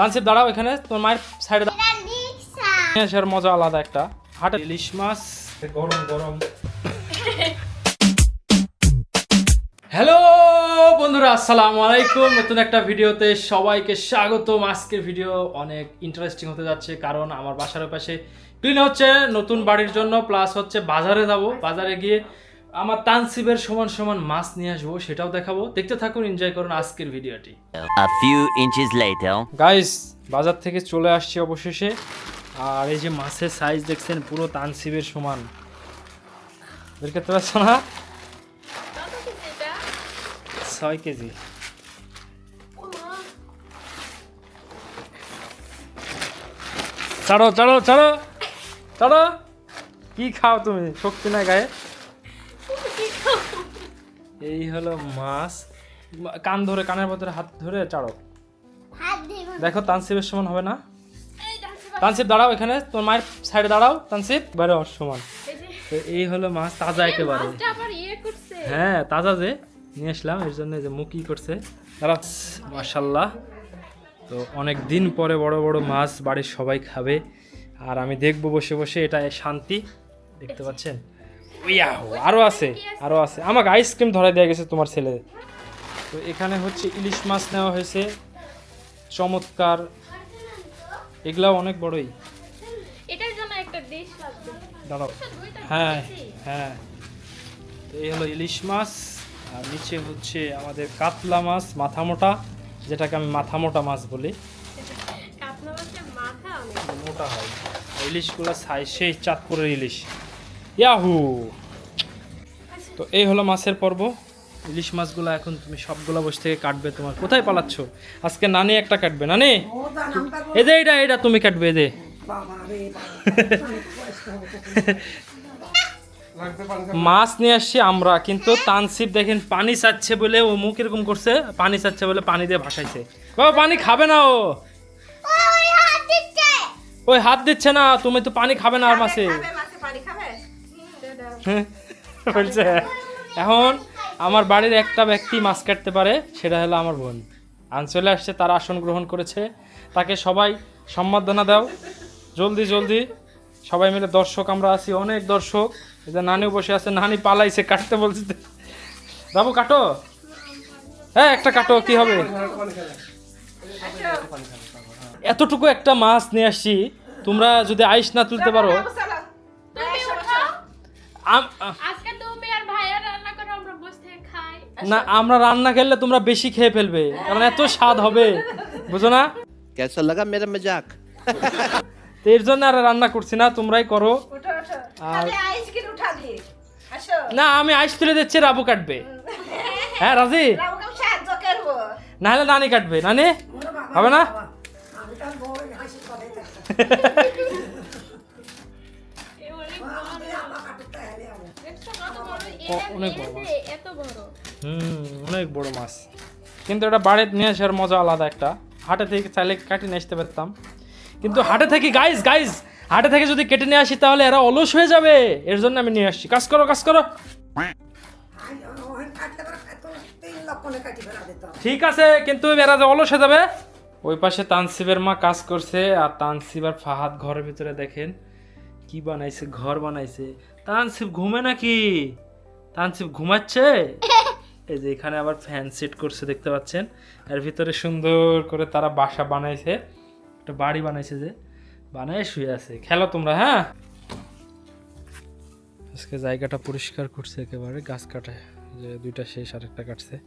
তানসিব দাঁড়াও এখানে তোমার মায়ের সাইডে আসার মজা আলাদা একটা। হাটে ইলিশ মাছ গরম গরম। হ্যালো বন্ধুরা আসসালামু আলাইকুম। নতুন একটা ভিডিওতে সবাইকে স্বাগতম। আজকের ভিডিও অনেক ইন্টারেস্টিং হতে যাচ্ছে কারণ আমার বাসার পাশে ক্লিন হচ্ছে নতুন বাড়ির জন্য প্লাস হচ্ছে বাজারে যাব। বাজারে গিয়ে আমার তানসিবের সমান সমান মাছ নিয়ে আসব সেটাও দেখাবো। দেখতে থাকুন এনজয় করুন আজকের ভিডিওটি। A few inches later. Guys বাজার থেকে চলে আসছি অবশেষে। আর এই যে মাছের সাইজ দেখছেন পুরো তানসিবের সমান। বের করতে পারছ না ছয় কেজি। ছাড়ো ছাড়ো ছাড়ো। ছাড়ো। কি খাও তুমি? শক্তি না গায়ে। এই হলো মাছ। কান ধরে কানের ভেতরে হাত ধরে চাড়ো। দেখো তানসিবের সমান হবে না। তানসিব দাঁড়াও এখানে। তোমার মায়ের সাইডে দাঁড়াও তানসিব। বাইরে ওর সমান। তো এই হলো মাছ তাজা একেবারে। ইয়ে হ্যাঁ তাজা যে নিয়ে আসলাম। এর জন্য যে মুখি করছে। দাঁড়া মাশাল্লাহ তো অনেক দিন পরে বড় বড় মাছ বাড়ির সবাই খাবে। আর আমি দেখব বসে বসে এটা শান্তি। দেখতে পাচ্ছেন? ইয়াহু আরও আছে আরও আছে। আমাকে আইসক্রিম ধরাই দেওয়া গেছে তোমার ছেলে। তো এখানে হচ্ছে ইলিশ মাছ নেওয়া হয়েছে চমৎকার। এগুলাও অনেক বড়ই। এটার জন্য একটা ডিশ লাগবে। দাঁড়াও। হ্যাঁ হ্যাঁ। তো এই হলো ইলিশ মাছ আর নিচে হচ্ছে আমাদের কাতলা মাছ মাথা মোটা যেটাকে আমি মাথা মোটা মাছ বলি। মোটা হয়। ইলিশগুলো সাইজ সেই চাঁদপুরের ইলিশ। ইয়াহু তো এই হলো মাছের পর্ব। ইলিশ মাছগুলো এখন তুমি সবগুলো বসে থেকে কাটবে তোমার। কোথায় পালাচ্ছ? আজকে নানি একটা কাটবে। নানি? এ দে এটা এটা তুমি কাটবে এ দে মাছ নিয়ে আসছি আমরা কিন্তু তানসিব দেখেন পানি চাচ্ছে বলে ও মুখ এরকম করছে পানি চাচ্ছে বলে পানি দিয়ে ভাসাইছে। ও পানি খাবে না ও। ওই হাত দিচ্ছে। না তুমি তো পানি খাবে না আর মাছে। বলছে এখন আমার বাড়ির একটা ব্যক্তি মাছ কাটতে পারে সেটা হলো আমার বোন। আঞ্চলে আসছে তার আসন গ্রহণ করেছে। তাকে সবাই সম্বর্ধনা দাও। জলদি জলদি। সবাই মিলে দর্শক আমরা আছি অনেক দর্শক। এই যে নানিও বসে আছে নানি পালাইছে কাটতে বলছে। বাবু কাটো। হ্যাঁ একটা কাটো কি হবে? এতটুকু একটা মাছ নিয়ে আসছি তোমরা যদি আইস না তুলতে পারো আজকে তুমি আর ভাইয়া রান্না করে আমরা বসে খাই। না আমরা রান্না খেলে তোমরা বেশি খেয়ে ফেলবে কারণ এত স্বাদ হবে। বুঝো না? কেসা লাগা মেরা মজাক? তো এর জন্য আর রান্না করছি না তোমরাই করো। আর না আমি আইস তুলে দিচ্ছি রাবু কাটবে। হ্যাঁ রাজি? নাহলে নানি কাটবে নানি? হবে না। অনেক বড় এত হুম অনেক বড় মাছ। কিন্তু এটা বাড়িতে নিয়ে আসার মজা আলাদা একটা। হাটে থেকে চাইলে কাটি নিয়ে আসতে পারতাম। কিন্তু হাটে থেকে গাইজ গাইজ হাটে থেকে যদি কেটে নিয়ে আসি তাহলে এরা অলস হয়ে যাবে। এর জন্য আমি নিয়ে আসছি। কাজ করো কাজ করো। ঠিক আছে কিন্তু এরা যে অলস হয়ে যাবে ওই পাশে তানসিবের মা কাজ করছে আর তানসিব আর ফাহাদ ঘরের ভিতরে দেখেন কি বানাইছে ঘর বানাইছে। তানসিব ঘুমে নাকি? তানসিব ঘুমাচ্ছে? এই যে এখানে আবার ফ্যান সেট করছে দেখতে পাচ্ছেন? এর ভিতরে সুন্দর করে তারা বাসা বানাইছে। একটা বাড়ি বানাইছে যে। বানায় শুয়ে আছে। খেলো তোমরা হ্যাঁ? আজকে জায়গাটা পরিষ্কার করছে একেবারে গাছ কাটে। যে দুইটা শেষ আরেকটা কাটছে।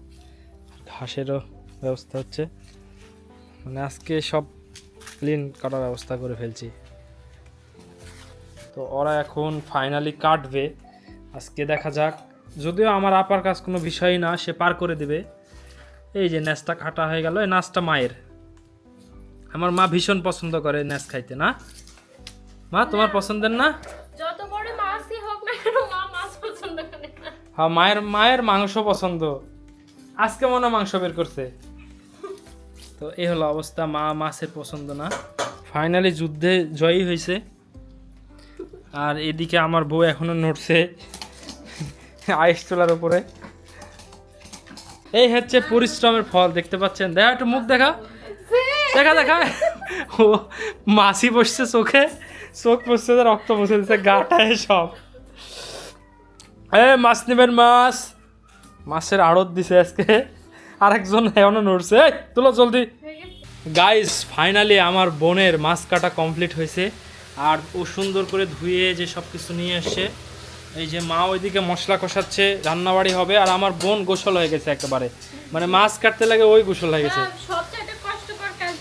ঘাসেরও ব্যবস্থা হচ্ছে। মানে আজকে সব ক্লিন করার ব্যবস্থা করে ফেলছি। তো ওরা এখন ফাইনালি কাটবে। আজকে দেখা যাক। যদিও আমার আপার কাজ কোনো বিষয়ই না সে পার করে দেবে। এই যে ন্যাসটা কাটা হয়ে গেল এই নাচটা মায়ের। আমার মা ভীষণ পছন্দ করে ন্যাস খাইতে না? মা তোমার পছন্দের না? যত বড় মাছই হোক না কেন মা মাছ পছন্দ করে হ্যাঁ মায়ের মায়ের মাংস পছন্দ। আজকে মনে হয় মাংস বের করছে। তো এই হলো অবস্থা মা মাছের পছন্দ না। ফাইনালি যুদ্ধে জয়ী হয়েছে আর এদিকে আমার বউ এখনও নড়ছে। আইস চুলার উপরে। এই হচ্ছে পরিশ্রমের ফল, দেখতে পাচ্ছেন? দেখা, একটু মুখ দেখা। দেখা দেখা। ও, মাসি বসছে চোখে। চোখ বসছে রক্ত বসে দিচ্ছে গাটায় সব। এ, মাছ নেবেন, মাছ। মাছের আড়ত দিছে আজকে। আরেকজন এখনও নড়ছে। তুলো জলদি। গাইস ফাইনালি আমার বোনের মাছ কাটা কমপ্লিট হয়েছে। আর ও সুন্দর করে ধুয়ে যে সব কিছু নিয়ে এসছে এই যে মা ওইদিকে মশলা কষাচ্ছে রান্নাবাড়ি হবে আর আমার বোন গোসল হয়ে গেছে একেবারে। মানে মাছ কাটতে লাগে ওই গোসল হয়ে গেছে। কাজ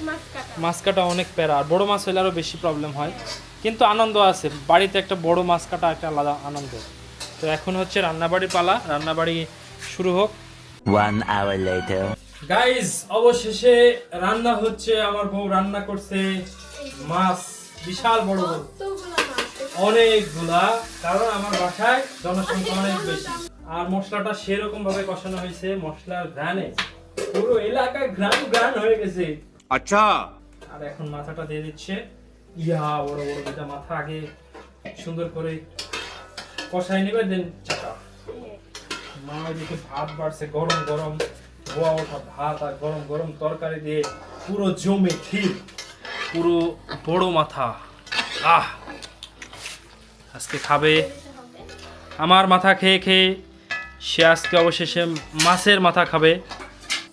মাছ কাটা। অনেক প্যারা আর বড় মাছ হলে আরও বেশি প্রবলেম হয়। কিন্তু আনন্দ আছে বাড়িতে একটা বড় মাছ কাটা একটা আলাদা আনন্দ। তো এখন হচ্ছে রান্নাবাড়ি পালা রান্নাবাড়ি শুরু হোক। One hour later. গাইস অবশেষে রান্না হচ্ছে আমার বউ রান্না করছে মাছ বিশাল বড় বড় অনেকগুলা কারণ আমার বাসায় জনসংখ্যা অনেক বেশি। আর মশলাটা সেরকম ভাবে কষানো হয়েছে মশলার ঘ্রাণে। পুরো এলাকা ঘ্রাণ ঘ্রাণ হয়ে গেছে। আচ্ছা। আর এখন মাথাটা দিয়ে দিচ্ছে। ইয়া বড় বড় দুটা মাথা আগে সুন্দর করে কষাই নেবে দেন চাটা। মা দেখে ভাত বাড়ছে গরম গরম। ধোয়া ওঠা ভাত আর গরম গরম তরকারি দিয়ে পুরো জমে ঠিক পুরো বড় মাথা। আহ! আজকে খাবে। আমার মাথা খেয়ে খেয়ে সে আজকে অবশেষে মাছের মাথা খাবে।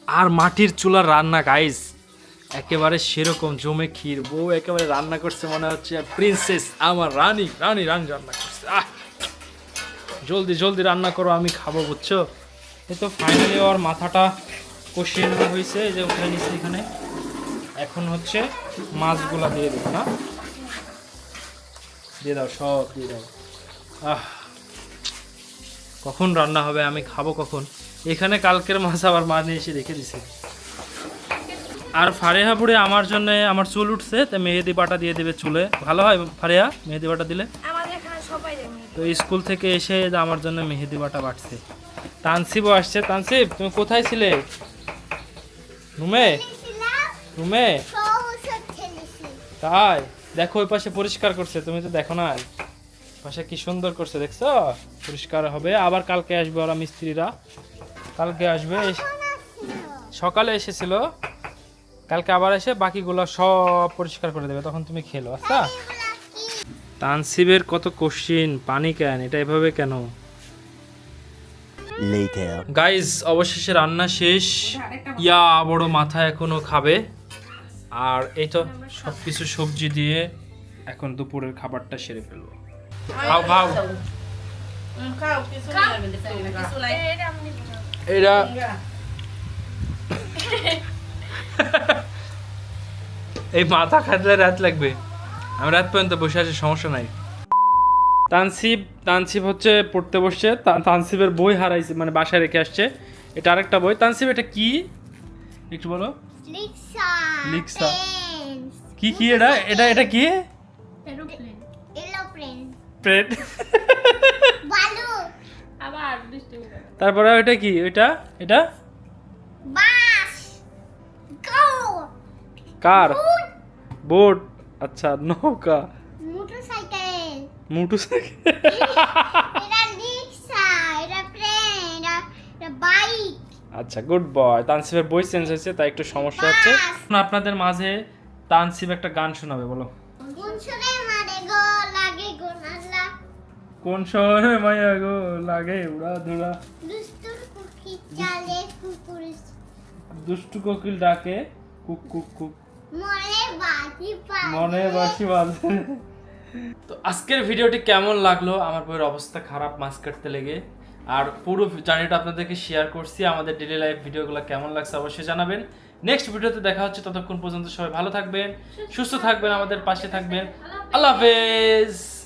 আর মাটির চুলার রান্না গাইস একেবারে সেরকম জমে ক্ষীর। বউ একেবারে রান্না করছে মনে হচ্ছে প্রিন্সেস আমার রানী রানী রানী রান্না করছে। আহ! জলদি জলদি রান্না করো, আমি খাব, বুঝছ? এই তো ফাইনালি ওর মাথাটা কষিয়ে নেওয়া হয়েছে যে উঠে নিচ্ছে এখানে। এখন হচ্ছে মাছগুলা দিয়ে দেবো, না? দিয়ে দাও সব দিয়ে দাও। আহ কখন রান্না হবে? আমি খাব কখন? এখানে কালকের মাছ আবার মা নিয়ে এসে রেখে দিছে। আর ফারেহাপুরে আমার জন্য আমার চুল উঠছে তো মেহেদি বাটা দিয়ে দেবে চুলে। ভালো হয় ফারেহা মেহেদি বাটা দিলে? আমাদের এখানে সবাই জানে তো স্কুল থেকে এসে আমার জন্য মেহেদি বাটা বাটছে। তানসিবও আসছে। তানসিব তুমি কোথায় ছিলে? রুমে? রুমে? তাই? দেখো ওই পাশে পরিষ্কার করছে তুমি তো দেখো না পাশে কি সুন্দর করছে দেখছ? পরিষ্কার হবে। আবার কালকে আসবে ওরা মিস্ত্রিরা। কালকে আসবে সকালে এসেছিল। কালকে আবার এসে বাকিগুলো সব পরিষ্কার করে দেবে। তখন তুমি খেলো আচ্ছা? তানসিবের কত কোশ্চিন পানি কেন এটা এভাবে কেন? গাইজ অবশেষে রান্না শেষ। ইয়া বড় মাথা এখনও খাবে। আর এই তো সব কিছু সবজি দিয়ে এখন দুপুরের খাবারটা সেরে ফেলব। খাও খাও। এটা এই মাথা খাটলে রাত লাগবে। আমি রাত পর্যন্ত বসে আছি, সমস্যা নাই। তানসিব তানসিব হচ্ছে পড়তে বসছে তানসিবের বই হারাইছে মানে বাসায় রেখে আসছে। এটা আরেকটা বই। তানসিব, এটা কি? একটু বলো। লিক্সা লিক্সা। পেন্স কি কি এটা এটা এটা কি এরোপ্লেন এরোপ্লেন প্রেড বালু আবার বৃষ্টি হয়ে গেল। তারপরে ওইটা কি? ওইটা? এটা? বাস গো কার বোট আচ্ছা নৌকা. মোটরসাইকেল মোটরসাইকেল এটা লিক্সা এটা প্লেন এটা এটা বাইক আচ্ছা গুড বয় তানসিবের বই চেঞ্জ হয়েছে তাই একটু সমস্যা হচ্ছে। আপনাদের মাঝে তানসিব একটা গান শোনাবে বলো। কোন শহরে মায়া গো লাগে উড়া কুকুর দুষ্টু কোকিল ডাকে কুক কুক কুক। মনে মনে বাসি বাজে। তো আজকের ভিডিওটি কেমন লাগল? আমার বইয়ের অবস্থা খারাপ মাছ কাটতে লেগে। আর পুরো জার্নিটা আপনাদেরকে শেয়ার করছি, আমাদের ডেলি লাইফ ভিডিওগুলো কেমন লাগছে অবশ্যই জানাবেন। নেক্সট ভিডিওতে দেখা হচ্ছে, ততক্ষণ পর্যন্ত সবাই ভালো থাকবেন, সুস্থ থাকবেন, আমাদের পাশে থাকবেন। আল্লাহ হাফেজ!